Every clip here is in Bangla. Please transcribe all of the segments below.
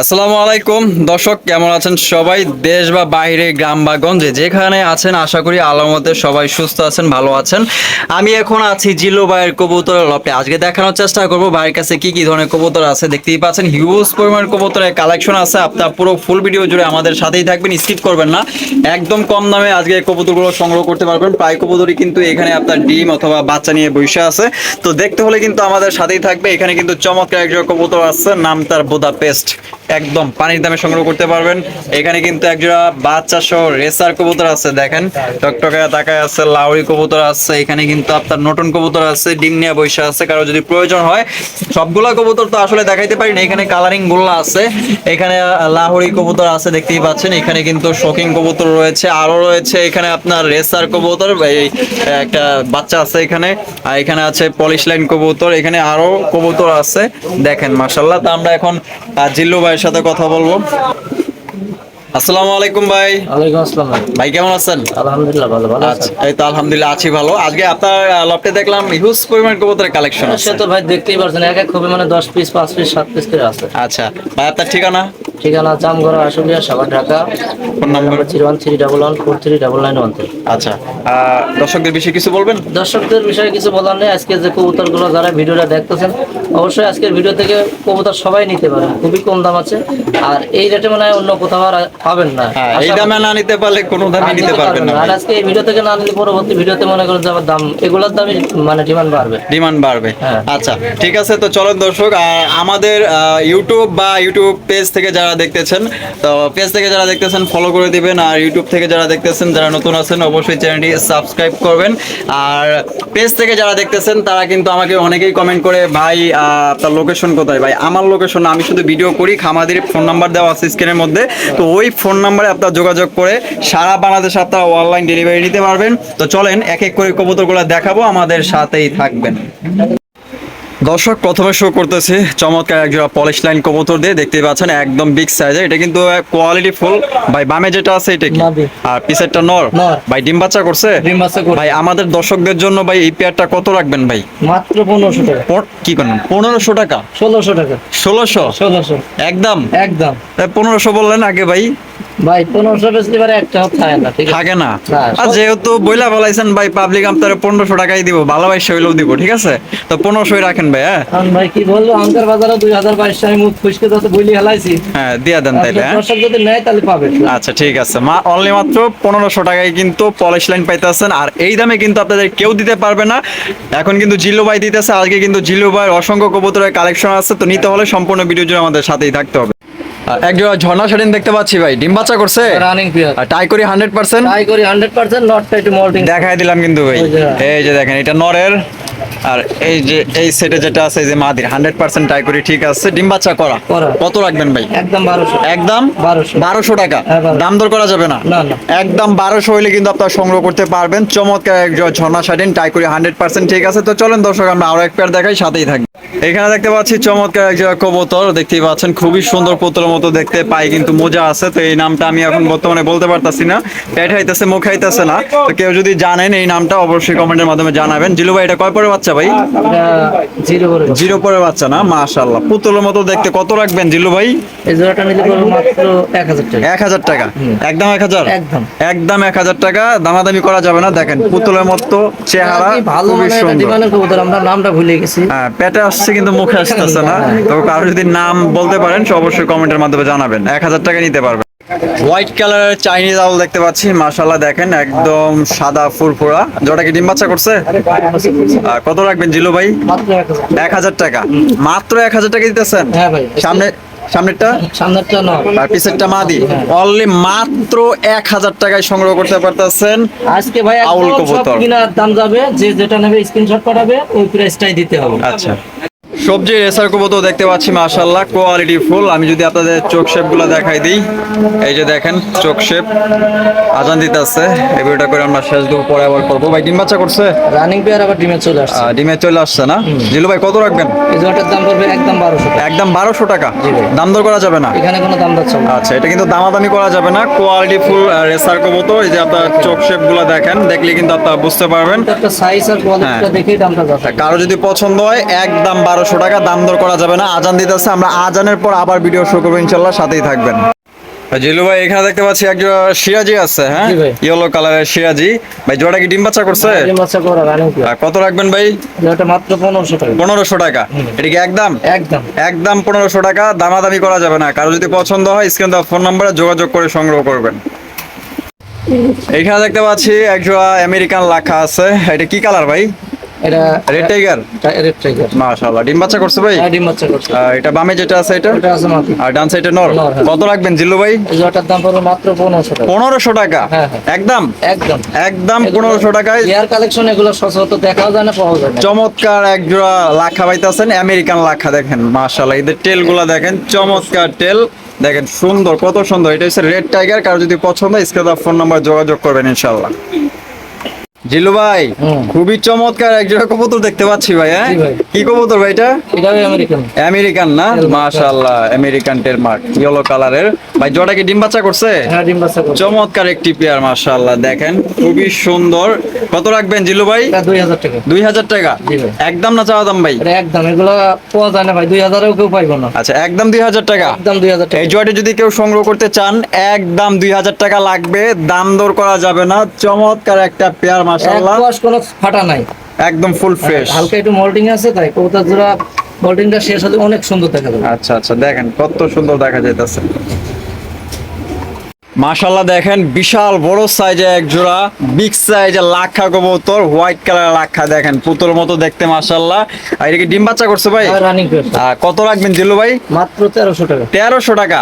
আসসালামু আলাইকুম। দর্শক, কেমন আছেন সবাই? দেশ বা বাইরে, গ্রাম বা গঞ্জে, যেখানে আছেন, আশা করি আলামতে সবাই সুস্থ আছেন, ভালো আছেন। আমি এখন আছি জিলো ভাইয়ের কবুতরের লপে আজকে দেখানোর চেষ্টা করব ভাইয়ের কাছে কি কি ধরনের কবুতর আছে। দেখতেই পাচ্ছেন হিউজ পরিমাণ কবুতরের কালেকশন আছে। আপনার পুরো ফুল ভিডিও জুড়ে আমাদের সাথেই থাকবেন স্কিপ করবেন না। একদম কম দামে আজকে কবুতরগুলো সংগ্রহ করতে পারবেন। প্রায় কবুতরই কিন্তু এখানে আপনার ডিম অথবা বাচ্চা নিয়ে বসে আছে। তো দেখতে হলে কিন্তু আমাদের সাথেই থাকবে। এখানে কিন্তু চমৎকার একজন কবুতর আছে, নাম তার বোদা পেস্ট। একদম পানির দামে সংগ্রহ করতে পারবেন। এখানে কিন্তু একজোড়া বাচ্চা সহ রেসার কবুতর আছে, দেখেন। টকটকে তাকায় আছে, লাউরি কবুতর আছে, এখানে কিন্তু আপনার নতুন কবুতর আছে, ডিম নিয়ে বসে আছে, কারও যদি প্রয়োজন হয়। সবগুলা কবুতর তো আসলে দেখাইতে পারি না, এখানে কালারিংগুলা আছে। এখানে লাহোরি কবুতর আছে, দেখতেই পাচ্ছেন। এখানে কিন্তু শোকিং কবুতর রয়েছে আরও রয়েছে এখানে আপনার রেসার কবুতর, এই একটা বাচ্চা আছে এখানে। আর এখানে আছে পলিশ লাইন কবুতর, এখানে আরও কবুতর আছে, দেখেন মাশাল্লাহ তা আমরা এখন জিল্লু ভাইয়ের সাথে কথা বলব। আসসালামু আলাইকুম ভাই। ওয়ালাইকুম আসসালাম ভাই। কেমন আছেন? আলহামদুলিল্লাহ ভালো ভালো আচ্ছা আছেন? এই তো আলহামদুলিল্লাহ আছি ভালো। আজকে আপনার লপটে দেখলাম হিউজ পরিমাণ কবুতরের কালেকশন আছে সে তো ভাই দেখতেই পারছেন এক এক কপি মানে দশ পিস পাঁচ পিস সাত পিস করে আছে। আচ্ছা ভাই আপনার ঠিকানা? ঠিকানা Jamgara Ashulia Savar Dhaka. Phone number? Zero one three double one four three double nine one three আচ্ছা আহ, দর্শকদের বিষয়ে কিছু বলবেন? দর্শকদের বিষয়ে কিছু বলার নেই আজকে যে কবুতরগুলো যারা ভিডিওটা দেখতেছেন অবশ্যই আজকের ভিডিও থেকে কবুতর সবাই নিতে পারেন খুবই কম দাম আছে। আর এই রেটে মানে অন্য কোথাও আর পাবেন না। হ্যাঁ এই দামে না নিতে পারলে কোনো দামে নিতে পারবেন না আর আজকে এই ভিডিও থেকে না নিলে পরবর্তী ভিডিওতে মনে করেন যে দাম এগুলোর দামই মানে ডিমান্ড বাড়বে। ডিমান্ড বাড়বে। হ্যাঁ। আচ্ছা ঠিক আছে তো চলেন দর্শক আর আমাদের ইউটিউব বা ইউটিউব পেজ থেকে যারা দেখতেছেন তো পেজ থেকে যারা দেখতেছেন ফলো করে দিবেন আর ইউটিউব থেকে যারা দেখতেছেন যারা নতুন আছেন অবশ্যই চ্যানেলটি সাবস্ক্রাইব করবেন। আর পেজ থেকে যারা দেখতেছেন তারা কিন্তু আমাকে অনেকেই কমেন্ট করে ভাই আহ, আপনার লোকেশন কোথায়? ভাই আমার লোকেশন আমি শুধু ভিডিও করি খামাদির ফোন নাম্বার দেওয়া আছে স্ক্রিনের মধ্যে। তো ওই ফোন নাম্বারে আপনার যোগাযোগ করে সারা বাংলাদেশ আপনারা অনলাইন ডেলিভারি নিতে পারবেন। তো চলেন, এক এক করে কবুতরগুলো দেখাবো, আমাদের সাথেই থাকবেন। দর্শক প্রথমে শো করতেছি। চমৎকার একজোড়া পলিশ লাইন কবুতর দিয়ে দেখতে পাচ্ছেন একদম বিগ সাইজের এটা কিন্তু কোয়ালিটি ফুল ভাই বামে যেটা আছে এটা কি? আর পিছেরটা নর। ভাই ডিম বাচ্চা করছে? ডিম বাচ্চা করছে। ভাই আমাদের দর্শকদের জন্য ভাই এই পেয়ারটা কত রাখবেন ভাই? মাত্র পনেরোশো টাকা। পর- কি করেন? পনেরোশো টাকা? ষোলোশো টাকা। ষোলোশো? ষোলোশো। একদম? একদম। পনেরোশো বললেন আগে ভাই। ভাই পনেরোশো বেশি এবারে একটা থাকে না থাকে না। না, আর যেহেতু বইলা বলাইছেন ভাই পাবলিক আপনার পনেরোশো টাকাই দিব ভালোবাসা হইলেও দিব ঠিক আছে? তো পনেরোশোই রাখেন ভাই হ্যাঁ? ভাই কি বলব আঙ্কার বাজারে দুই হাজার বাইশ আমি মুখ ফুসকে যত বলি হেলাইছি হ্যাঁ দিয়া দেন তাইলে হ্যাঁ? দর্শক যদি নেয় তাহলে পাবে। আচ্ছা ঠিক আছে। মা অনলি মাত্র পনেরোশো টাকায় কিন্তু পলিশ লাইন পাইতেছেন আর এই দামে কিন্তু আপনাদের কেউ দিতে পারবে না। এখন কিন্তু জিল্লু ভাই দিতেছে আজকে কিন্তু জিল্লু ভাইয়ের অসংখ্য কবুতরের কালেকশন আছে তো নিতে হলে সম্পূর্ণ ভিডিও জুড়ে আমাদের সাথেই থাকতে হবে। আর একজোড়া ঝর্ণা শাড়িন দেখতে পাচ্ছি ভাই। ডিম বাচ্চা করছে? রানিং পিয়ার টাই করি হান্ড্রেড পার্সেন্ট টাই করি হান্ড্রেড পার্সেন্ট নটটা টু মল্টিং দেখাই দিলাম কিন্তু ভাই। এই যে দেখেন এটা নরের আর এই যে এই সেটে যেটা আছে যে মাদির হান্ড্রেড পার্সেন্ট টাই করি ঠিক আছে? ডিম বাচ্চা করা। কত রাখবেন ভাই? একদম বারোশো। একদম? বারোশো। বারোশো টাকা? হ্যাঁ, দাম দর করা যাবে না? না, না। একদম বারোশো হইলে কিন্তু আপনারা সংগ্রহ করতে পারবেন। চমৎকার এক ঝর্ণা শাড়িন টাই করে হান্ড্রেড পার্সেন্ট ঠিক আছে? তো চলেন দর্শক আমরা আরও এক পেয়ার দেখাই সাথেই থাকবে এখানে দেখতে পাচ্ছি চমৎকার এক জোড়া কবুতর দেখতেই পাচ্ছেন খুবই সুন্দর পুতুলের মতো দেখতে পাই কিন্তু মজা আছে। তো এই নামটা আমি এখন বর্তমানে বলতে পারতাছি না। পেট হাইতেছে মুখ হাইতেছে না। তো কেউ যদি জানেন এই নামটা অবশ্যই কমেন্টের মাধ্যমে জানাবেন। জিলু ভাই এটা কয় পরে বাচ্চা? ভাই? জিরো করে দেবো। জিরো পরে বাচ্চা না? মাশাল্লাহ পুতুলের মতো দেখতে কত রাখবেন জিলু ভাই? এই জোড়াটা নিতে মাত্র এক হাজার টাকা। এক হাজার টাকা? একদম এক হাজার? একদম। একদম এক হাজার টাকা। দামাদামি করা যাবে না। দেখেন পুতুলের মতো চেহারা ভালো খুবই সুন্দর। আমরা নামটা ভুলে গেছি। হ্যাঁ পেটে আসছে কিন্তু মুখে আসতেছে না। তো কারও যদি নাম বলতে পারেন সে অবশ্যই কমেন্টের মাধ্যমে জানাবেন। এক হাজার টাকা নিতে পারবেন। হোয়াইট কালারের চাইনিজ আউল দেখতে পাচ্ছি মাশাল্লাহ দেখেন একদম সাদা ফুরফুরা। যেটা কি ডিম বাচ্চা করছে? কত রাখবেন জিলু ভাই? এক হাজার টাকা। মাত্র এক হাজার টাকা দিতেছেন? হ্যাঁ সামনে সামনেরটা? সামনেরটা নয়। আর পিছেরটা মাদি? অনলি মাত্র এক হাজার টাকায় সংগ্রহ করতে পারতেছেন আজকে ভাই আউল কবুতর। কিনার দাম যাবে যে যেটা নেবে স্ক্রিনশট পাঠাবে ওই প্রাইসটাই দিতে হবে। আচ্ছা। সবজি রেসার কবুতর দেখতে পাচ্ছি মাশাল্লাহ কোয়ালিটি ফুল আমি যদি আপনাদের চোখ শেপগুলো দেখাই দিই এই যে দেখেন চোখ শেপ। আজান দিতে আছে এই ভিডিওটা করে আমরা শেষ দুপুর পরে আবার করব। ভাই ডিম বাচ্চা করছে? রানিং পেয়ার আবার ডিমে চলে আসছে। ডিমে চলে আসছে না? জিলু ভাই কত রাখবেন? এই জোড়াটার দাম পড়বে একদম বারোশো টাকা। একদম বারোশো টাকা। দাম দর করা যাবে না? এখানে কোনো দাম না। আচ্ছা এটা কিন্তু দামাদামি করা যাবে না। কোয়ালিটি ফুল রেসার কবুতর। এই যে আপনার চোখ শেপগুলো দেখেন দেখলে কিন্তু আপনারা বুঝতে পারবেন। একটা সাইজ আর কোয়ালিটিটা হ্যাঁ। দেখেই দামটা যাচ্ছে। কারও যদি পছন্দ হয় একদম বারোশো টাকা দাম দর করা যাবে না। আজান দিতে আছে আমরা আজানের পর আবার ভিডিও শুরু করব ইনশাল্লাহ সাথেই থাকবেন। জিলু ভাই এখানে দেখতে পাচ্ছি একজন শিয়াজি আছে হ্যাঁ। ইয়েলো কালারের সিরাজি। ভাই জোড়া কি ডিম বাচ্চা করছে? ডিম বাচ্চা করা রানিং আর কত রাখবেন ভাই? মাত্র পনেরোশো টাকা। পনেরোশো টাকা। এটা কি একদম? একদম। একদম পনেরোশো টাকা দামাদামি করা যাবে না। কারও যদি পছন্দ হয় স্ক্রিন দেওয়া ফোন নাম্বারে যোগাযোগ করে সংগ্রহ করবেন। এখানে দেখতে পাচ্ছি একজোড়া আমেরিকান লাখা আছে। এটা কি কালার ভাই? এটা রেড টাইগার রেড টাইগার মাশাআল্লাহ। ডিম বাচ্চা করছে ভাই? হ্যাঁ ডিম বাচ্চা করছে। এটা বামে যেটা আছে এটা? এটা আছে মাত্র আর ডান সাইডে নর? নর। কত রাখবেন জিল্লু ভাই? এই দাম পড়বে মাত্র পনেরোশো টাকা। পনেরোশো টাকা। একদম? একদম। একদম পনেরোশো টাকায়? হেয়ার কালেকশন এগুলো সচরাচর দেখাও যায় না পাওয়া যায় না। চমৎকার এক জোড়া লাখা পাইতেছেন আমেরিকান লাখা দেখেন মাশাআল্লাহ। এদের টেলগুলা দেখেন চমৎকার টেল। দেখেন সুন্দর কত সুন্দর। এটা হচ্ছে রেড টাইগার কারও যদি পছন্দ হয় স্ক্রিনে ফোন নাম্বার যোগাযোগ করবেন ইনশাআল্লাহ। জিলু ভাই খুবই চমৎকার কবুতর দেখতে পাচ্ছি ভাই হ্যাঁ? কি কবুতর ভাই এটা? আমেরিকান না? মাশাআল্লাহ আমেরিকান ইয়েলো কালারের ভাই জোড়া কি ডিম বাচ্চা করছে? হ্যাঁ ডিম বাচ্চা করছে। চমৎকার একটি পেয়ার মাশাআল্লাহ দেখেন খুবই সুন্দর। কত রাখবেন জিলু ভাই? এটা দুই হাজার টাকা। দুই হাজার টাকা? জি ভাই। একদম না চাওয়া দাম ভাই? একদম এগুলো পাওয়া যায় না ভাই দুই হাজারেও কেউ পাইবো না। আচ্ছা একদম দুই হাজার টাকা? একদম দুই হাজার টাকা। এই জয়টি যদি কেউ সংগ্রহ করতে চান একদম দুই হাজার টাকা লাগবে দাম দর করা যাবে না। চমৎকার একটা পেয়ার এক মাশাআল্লাহ কোয়াশ কোনো ফাটা নাই। একদম ফুল ফ্রেশ হালকা একটু মোল্ডিং আছে তাই কবুতর জোড়া মোল্ডিংটা শেষ হলে অনেক সুন্দর দেখা যাবে। আচ্ছা আচ্ছা দেখেন কত সুন্দর দেখা যাইতেছে। মাশাল্লাহ দেখেন বিশাল বড় সাইজে এক জোড়া বিগ সাইজে লাখা কবুতর হোয়াইট কালার লাখা দেখেন পুতুল মতো দেখতে মাশাল্লাহ আর এটা কি ডিম বাচ্চা করছে ভাই? কত রাখবেন জিল্লু ভাই? মাত্র তেরোশো টাকা। তেরোশো টাকা?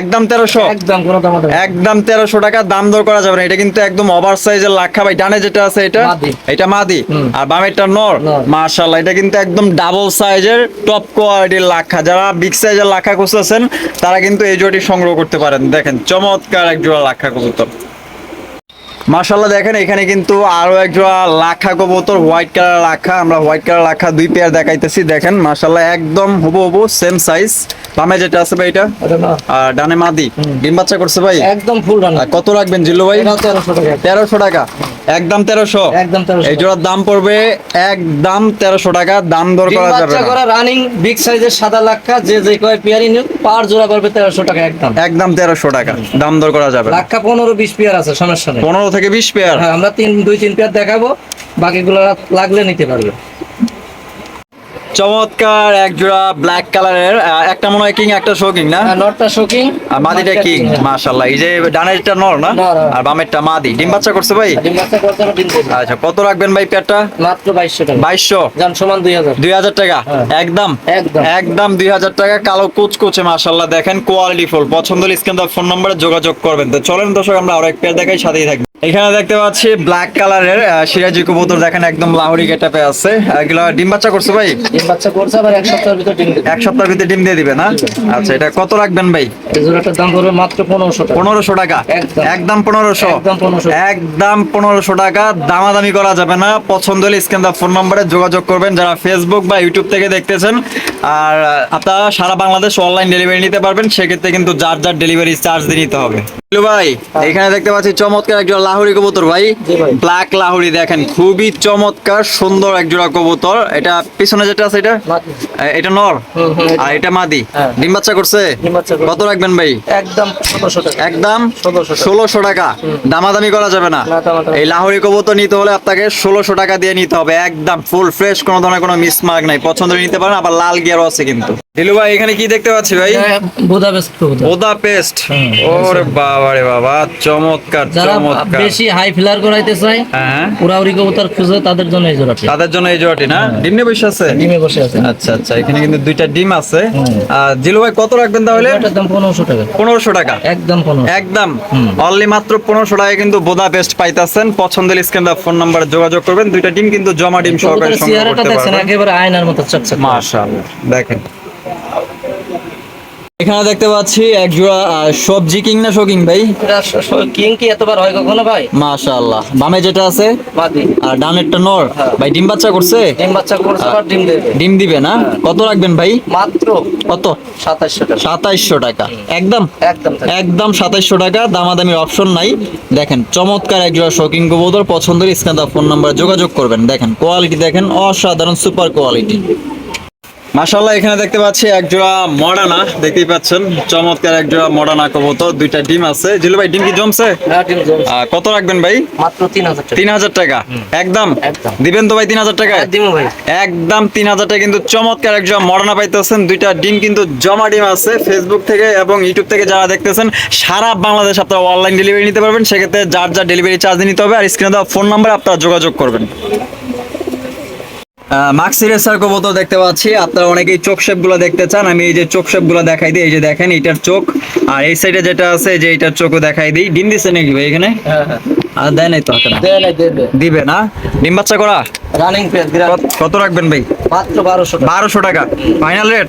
একদম তেরোশো? একদম কোনো দাম। একদম তেরোশো টাকা দাম দর করা যাবে না। এটা কিন্তু একদম ওভার সাইজের লাখা ভাই। ডানে যেটা আছে এটা। এটা মাদি। আর বামেরটা নর। মার্শাল্লাহ এটা কিন্তু একদম ডাবল সাইজের টপ কোয়ালিটির লাখা যারা বিগ সাইজের লাখা খুঁজতেছেন তারা কিন্তু এই জোড়াটি সংগ্রহ করতে পারেন। দেখেন চমৎকার জোড়া লাখা কবুতর। মার্শাল্লাহ দেখেন এখানে কিন্তু আরও এক জোড়া লাখা কবুতর হোয়াইট কালার লাখা। আমরা হোয়াইট কালার লাখা দুই পেয়ার দেখাইতেছি, দেখেন। মার্শাল্লাহ একদম হুবু হুবু সেম সাইজ বামে যেটা আছে ভাই এটা? আর ডানে মাদি। ডিম বাচ্চা করছে ভাই? একদম ফুল রানিং কত রাখবেন জিল্লু ভাই? তেরোশো টাকা। একদম তেরোশো। একদম এই জোড়ার দাম পড়বে একদম তেরোশো টাকা। দাম দর করা যাবে করা রানিং বিগ সাইজের সাদা লাক্ষা যে যে কয় পেয়ারি নিউ পার জোড়া পড়বে তেরোশো টাকা একদম। একদম তেরোশো টাকা। দাম দর করা যাবে লাক্ষা পনেরো বিশ পেয়ার আছে সমস্যা নেই। পনেরো থেকে বিশ পেয়ার হ্যাঁ আমরা তিন দুই তিন পেয়ার দেখাবো। বাকিগুলো লাগলে নিতে পারবে। চমৎকার এক জোড়া ব্ল্যাক কালারের একটা মনে হয় কিং একটা শো কিং না নটটা শোকিং আর মাদিটা কিং মাশাল্লাহ এই যে ডানেরটা নর না? হ্যাঁ। আর বামেরটা মাদি। ডিম বাচ্চা করছে ভাই? ডিম বাচ্চা করতে হবে ডিম আচ্ছা কত রাখবেন ভাই পেয়ারটা? মাত্র বাইশশো টাকা। বাইশশো? যান সমান দুই হাজার। দুই হাজার টাকা? হ্যাঁ। একদম? একদম। একদম দুই হাজার টাকা কালো কুচকুচে মাশাল্লাহ দেখেন কোয়ালিটি ফুল পছন্দ হলে স্ক্রিন ফোন নম্বরে যোগাযোগ করবেন। তো চলেন দর্শক আমরা আরও এক পেয়ার দেখাই সাথেই থাকবে এখানে দেখতে পাচ্ছি ব্ল্যাক কালারের সিরাজি কবুতর দেখেন একদম লাহোরি গেটাপে আছে। এগুলো ডিম বাচ্চা করছে ভাই? ডিম বাচ্চা করছে আবার এক সপ্তাহের ভিতর ডিম এক সপ্তাহের ভিতরে ডিম দিয়ে দিবে না? আচ্ছা এটা কত রাখবেন ভাই? জোড়াটার দাম পড়বে মাত্র পনেরোশো টাকা। পনেরোশো টাকা? একদম। একদম পনেরোশো? একদম 1500 একদম পনেরোশো টাকা। দামাদামি করা যাবে না। পছন্দ হলে স্ক্রিন ফোন নম্বরে যোগাযোগ করবেন যারা ফেসবুক বা ইউটিউব থেকে দেখতেছেন। আর আপনারা সারা বাংলাদেশ অনলাইন ডেলিভারি নিতে পারবেন। সেক্ষেত্রে কিন্তু যার যার ডেলিভারি চার্জ দিয়ে নিতে হবে। হ্যালো ভাই এখানে দেখতে পাচ্ছি চমৎকার একজোড়া লাহুরি কবুতর ভাই। ব্ল্যাক লাহুরি দেখেন খুবই চমৎকার সুন্দর একজোড়া কবুতর। এটা পিছনে যেটা আছে এটা? এটা নর? আর এটা মাদি? হ্যাঁ। ডিম বাচ্চা করছে। কত রাখবেন ভাই? একদম একদম ষোলোশো টাকা। দামাদামি করা যাবে না। না, এই লাহোরি কবুতর নিতে হলে আপনাকে ষোলোশো টাকা দিয়ে নিতে হবে। একদম ফুল ফ্রেশ কোনো ধরনের কোনো মিসমার্ক নাই। পছন্দ নিতে পারেন আবার লাল গিয়ারও আছে কিন্তু। দিলু ভাই এখানে কি দেখতে পাচ্ছি ভাই? বুদাপেস্ট হুম। ওরে বাবা রে বাবা চমৎকার চমৎকার। বেশি হাই ফিলার করাইতে চায় হ্যাঁ উড়াউড়ি কবুতর খুঁজে তাদের জন্য এই জোড়াটি। তাদের জন্য এই জোড়াটি না? ডিম বসে আছে? ডিমে বসে আছে। আচ্ছা আচ্ছা এখানে কিন্তু দুইটা ডিম আছে। আর জিলু ভাই কত রাখবেন তাহলে? এটার দাম পনেরোশো টাকা। পনেরোশো টাকা। একদম পনেরো একদম। অনলি মাত্র পনেরোশো টাকায় কিন্তু বোদাপেস্ট পাইতাছেন। পছন্দের স্ক্যান ফোন নাম্বারে যোগাযোগ করবেন। দুইটা ডিম কিন্তু জমা ডিম সহকারে সংগ্রহ করতে পারবেন। একেবারে আয়নার মতো চকচক। মাশাআল্লাহ দেখেন। এখানে দেখতে পাচ্ছি এক জোড়া সবজি কিং না শোকিং ভাই? কিং কি এতবার হয় কখনো ভাই? মাশাআল্লাহ। বামে যেটা আছে? আর ডানেরটা নর। হ্যাঁ। ভাই ডিম বাচ্চা করছে? ডিম বাচ্চা করছে আবার ডিম দেবে। ডিম দিবে না? কত রাখবেন ভাই? মাত্র কত? সাতাশশো টাকা। সাতাইশশো টাকা। একদম? একদম। একদম সাতাইশশো টাকা। দামাদামির অপশন নাই। দেখেন চমৎকার এক জোড়া শৌকিং গোবদর পছন্দের স্ক্যান ফোন নাম্বার যোগাযোগ করবেন। দেখেন কোয়ালিটি দেখেন অসাধারণ সুপার কোয়ালিটি। মাশাল্লাহ এখানে দেখতে পাচ্ছি এক জোড়া মডানা। দেখতেই পাচ্ছেন চমৎকার এক জোড়া মডানা কবুতর দুইটা ডিম আছে। জিলু ভাই ডিম কি জমছে? কত রাখবেন ভাই? মাত্র তিন হাজার টাকা। টাকা? একদম। দিবেন তো ভাই তিন হাজার টাকায়? হ্যাঁ, একদম তিন হাজার টাকা কিন্তু চমৎকার এক জোড়া মডানা পাইতেছেন। দুইটা ডিম কিন্তু জমা ডিম আছে ফেসবুক থেকে এবং ইউটিউব থেকে যারা দেখতেছেন সারা বাংলাদেশ আপনারা অনলাইন ডেলিভারি নিতে পারবেন। সেক্ষেত্রে যার যার ডেলিভারি চার্জ নিতে হবে আর স্ক্রিনে দেওয়া ফোন নাম্বারে আপনারা যোগাযোগ করবেন। মাক্সি রেসার কবুতর দেখতে পাচ্ছি। আপনারা অনেকেই চোখ শেপগুলো দেখতে চান। আমি এই যে চোখ শেপগুলো দেখাই দিই এই যে দেখেন এটার চোখ। আর এই সাইডে যেটা আছে যে এটার চোখও দেখাই দিই। ডিম দিছে নাকি ভাই এখানে? হ্যাঁ হ্যাঁ। আর দেয় নাই তো দেবে। না? ডিম বাচ্চা করা? রানিং কত- রাখবেন ভাই? বারোশো টাকা। ফাইনাল রেট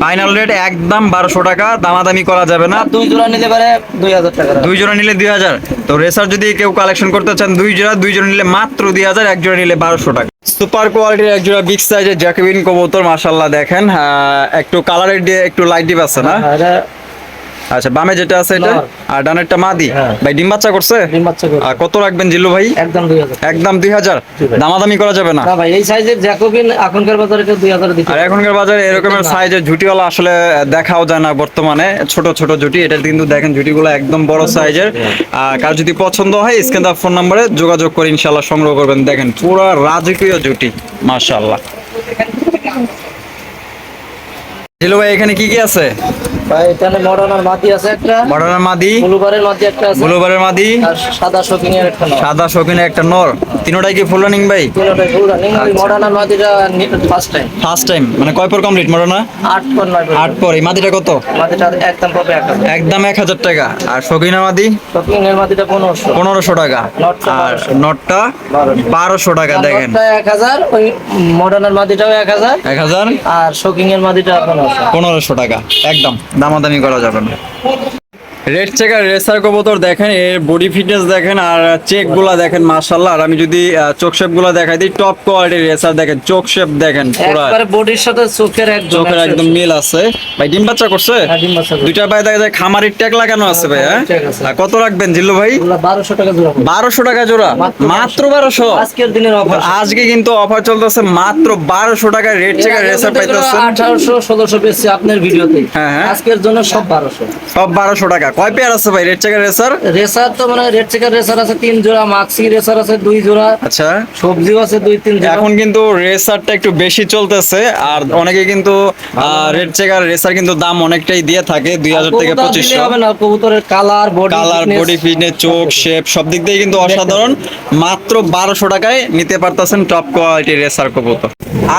ফাইনাল রেট একদম বারোশো টাকা। দামাদামি করা যাবে না। দুই জোড়া পারে দুই হাজার টাকা দুই জোড়া নিলে দুই হাজার। তো রেসার যদি কেউ কালেকশন করতে চান দুই জোড়া দুই জোড়া নিলে মাত্র দুই হাজার এক জোড়া নিলে বারোশো টাকা। সুপার কোয়ালিটির এক জোড়া বিগ সাইজের জ্যাকবিন কবুতর মাশাল্লাহ দেখেন। আহ, একটু কালারের দিয়ে একটু লাইট ডিপ আছে না? হ্যাঁ, আচ্ছা বামে যেটা আছে এটা? আর ডানেরটা মাদি? হ্যাঁ। ভাই ডিম বাচ্চা করছে? ডিম বাচ্চা করে আর কত রাখবেন জিল্লু ভাই? একদম দুই হাজার। একদম দুই হাজার? জি ভাই। দামাদামি করা যাবে না। না ভাই এই সাইজের জ্যাকোবিন এখনকার বাজারে কেউ দুই হাজার দিতে আর এখনকার বাজারে এরকমের সাইজের ঝুটিওয়ালা আসলে দেখাও যায় না বর্তমানে। ছোট ছোট ঝুটি এটা কিন্তু দেখেন ঝুটিগুলো একদম বড় সাইজের আর কার যদি পছন্দ হয় স্ক্যান ফোন নম্বরে যোগাযোগ করে ইনশাল্লাহ সংগ্রহ করবেন। দেখেন পুরো রাজকীয় ঝুটি মাশাল্লাহ জিলু ভাই এখানে কি কি আছে? ভাই এখানে মডার্নার আছে একটা। মাদি। ব্লুবারের একটা আছে। ব্লুবারের মাদি। আর সাদা শোকিং একটা সাদা শৌখিনে একটা নর। তিনোটাই কি ফুল রানিং ভাই? তিনটাই ফুল রানিং ওই। মডার্নার মাটিটা ফার্স্ট টাইম ফার্স্ট টাইম মানে কয় পর কমপ্লিট মডার্না আট পর নয় পর। আট পর। এই মাদিটা কত? মাটিটা একদম পাবে এক হাজার। একদম টাকা। আর শৌখিনা মাদি? শোকিং এর মাটিটা পনেরোশো। পনেরোশো টাকা। আর 1200 নটটা বারোশো। টাকা দেখেন। নটটা এক হাজার ওই মডার্নার হাজার। এক হাজার? আর শোকিং এর মাটিটা পনেরোশো। পনেরোশো টাকা। একদম। দামাদামি করা যাবে না। রেড চেকার রেসার কবুতর দেখেন এর বডি ফিটনেস দেখেন আর চেকগুলা দেখেন মার্শাল্লাহ আর আমি যদি চোখ শেপগুলা দেখাই দিই টপ কোয়ালিটির রেসার দেখেন চোখ শেপ দেখেন একবারে বডির সাথে চোখের একদম চোখের একদম মিল আছে। ভাই ডিম বাচ্চা করছে? হ্যাঁ। দুইটা ভাই দেখা যায় খামারের ট্যাগ লাগানো আছে ভাই হ্যাঁ। আর কত রাখবেন জিল্লু ভাই? বারোশো টাকা জোড়া টাকা মাত্র বারোশো। আজকের দিনের অফার আজকে কিন্তু অফার চলতেছে মাত্র বারোশো টাকায় রেড চেকার রেসার পাইতেছেন। আঠারোশো ষোলোশো বেশি আপনার ভিডিওতে। হ্যাঁ, হ্যাঁ। আজকের জন্য সব বারোশো। সব বারোশো টাকা। কয় পেয়ার আছে ভাই? রেড চেকার রেসার রেসার তো মানে রেড চেকার রেসার আছে তিন জোড়া মাক্সি রেসার আছে দুই জোড়া। আচ্ছা। সবজিও আছে দুই তিন এখন কিন্তু রেসারটা একটু বেশি চলতেছে আর অনেকে কিন্তু রেড চেকার রেসার কিন্তু দাম অনেকটাই দিয়ে থাকে দুই হাজার থেকে পঁচিশশো। হবে না কবুতরের colour body colour body fitness চোখ শেপ সব দিক দিয়ে কিন্তু অসাধারণ। মাত্র বারোশো টাকায় নিতে পারতেছেন টপ কোয়ালিটি রেসার কবুতর।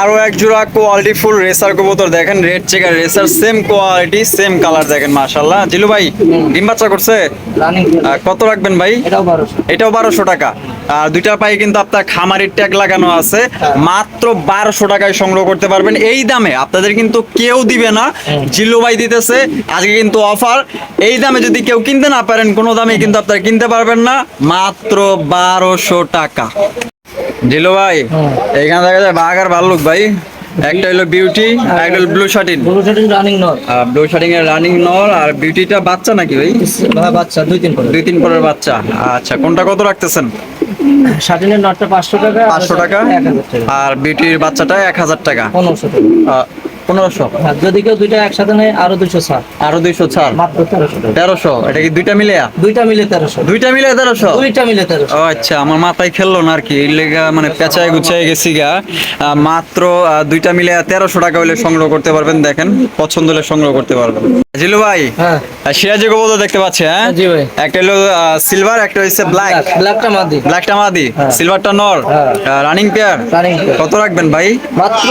আরও এক জোড়া কোয়ালিটি ফুল রেসার কবুতর দেখেন red checker racer same quality same colour দেখেন মাশাল্লাহ জিলু ভাই ডিম বাচ্চা করছে? কত রাখবেন ভাই? এটাও বারোশো। টাকা। আর দুইটা পাই কিন্তু আপনার খামারের ট্যাগ লাগানো আছে। মাত্র বারোশো টাকায় সংগ্রহ করতে পারবেন। এই দামে আপনাদের কিন্তু কেউ দিবে না। জিল্লু ভাই দিতেছে। আজকে কিন্তু অফার। এই দামে যদি কেউ কিনতে না পারেন কোনো দামে কিন্তু আপনারা কিনতে পারবেন না। মাত্র বারোশো টাকা। জিল্লু ভাই হুম। এখানে দেখা যায় বাঘ আর ভাল্লুক ভাই। একটা হলো বিউটি আর একটা হলো ব্লু শার্টিন ব্লু শার্টিং রানিং নট ব্লু শার্টিং এর রানিং নর আর বিউটিটা বাচ্চা নাকি ভাই? বাচ্চা দুই তিন পরের দুই তিন পরের বাচ্চা। আচ্ছা কোনটা কত রাখতেছেন? শার্টিনের নটটা পাঁচশো টাকা পাঁচশো টাকা। আর বিউটির বাচ্চাটা এক হাজার টাকা। পনেরোশো টাকা। আহ, পনেরোশো। যদি কেউ দুইটা একসাথে নেয় আরও দুইশো ছাড়। আরও দুইশো ছাড়। মাত্র তেরোশো তেরোশো? এটা কি দুইটা মিলে? দুইটা মিলে তেরোশো। দুইটা মিলে তেরোশো? দুইটা মিলে তেরোশো। ও আচ্ছা আমার মাথায় খেললো না আর কি লেগা মানে পেঁচায় গুছায় গেছি গা। মাত্র দুইটা মিলে তেরোশো টাকা হলে সংগ্রহ করতে পারবেন দেখেন। পছন্দ হলে সংগ্রহ করতে পারবেন। জিলু ভাই হ্যাঁ। সিরাজি কবুতর দেখতে পাচ্ছি হ্যাঁ? জি ভাই। একটা হলো সিলভার একটা হচ্ছে ব্ল্যাক ব্ল্যাকটা মাদি। ব্ল্যাকটা মাদি হ্যাঁ। সিলভারটা নর। হ্যাঁ। রানিং পেয়ার কত রাখবেন ভাই? মাত্র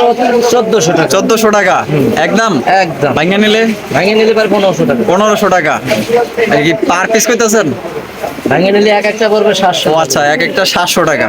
চোদ্দশো টাকা। চোদ্দশো টাকা। একদম? একদম। ভাঙ্গা নিলে? ভাঙে নিলে পারে পনেরোশো টাকা। পনেরোশো টাকা। আর কি পার পিস কইতেছেন? ভাঙে নিলে এক একটা পড়বে সাতশো। ও আচ্ছা এক একটা সাতশো টাকা।